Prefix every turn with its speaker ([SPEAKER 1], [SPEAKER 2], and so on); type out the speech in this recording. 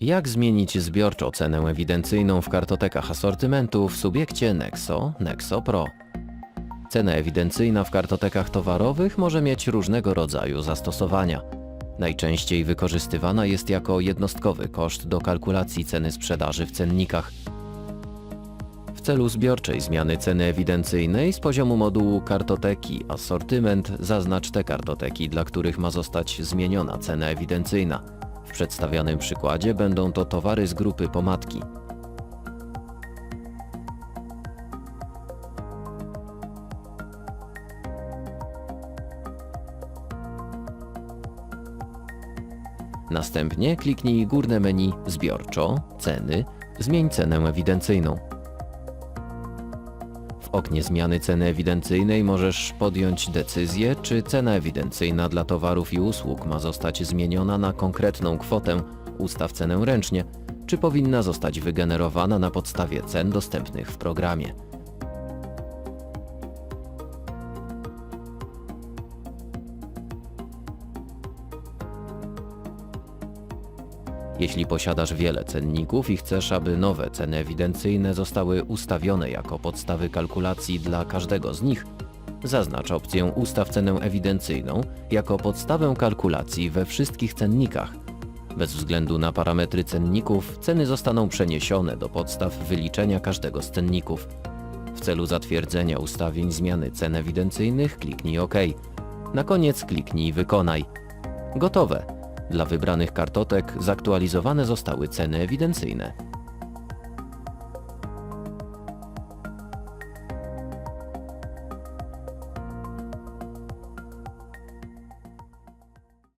[SPEAKER 1] Jak zmienić zbiorczo cenę ewidencyjną w kartotekach asortymentu w subiekcie Nexo, Nexo Pro? Cena ewidencyjna w kartotekach towarowych może mieć różnego rodzaju zastosowania. Najczęściej wykorzystywana jest jako jednostkowy koszt do kalkulacji ceny sprzedaży w cennikach. W celu zbiorczej zmiany ceny ewidencyjnej z poziomu modułu kartoteki asortyment zaznacz te kartoteki, dla których ma zostać zmieniona cena ewidencyjna. W przedstawionym przykładzie będą to towary z grupy pomadki. Następnie kliknij górne menu Zbiorczo, Ceny, zmień cenę ewidencyjną. W oknie zmiany ceny ewidencyjnej możesz podjąć decyzję, czy cena ewidencyjna dla towarów i usług ma zostać zmieniona na konkretną kwotę, ustaw cenę ręcznie, czy powinna zostać wygenerowana na podstawie cen dostępnych w programie. Jeśli posiadasz wiele cenników i chcesz, aby nowe ceny ewidencyjne zostały ustawione jako podstawy kalkulacji dla każdego z nich, zaznacz opcję Ustaw cenę ewidencyjną jako podstawę kalkulacji we wszystkich cennikach. Bez względu na parametry cenników, ceny zostaną przeniesione do podstaw wyliczenia każdego z cenników. W celu zatwierdzenia ustawień zmiany cen ewidencyjnych kliknij OK. Na koniec kliknij Wykonaj. Gotowe! Dla wybranych kartotek zaktualizowane zostały ceny ewidencyjne.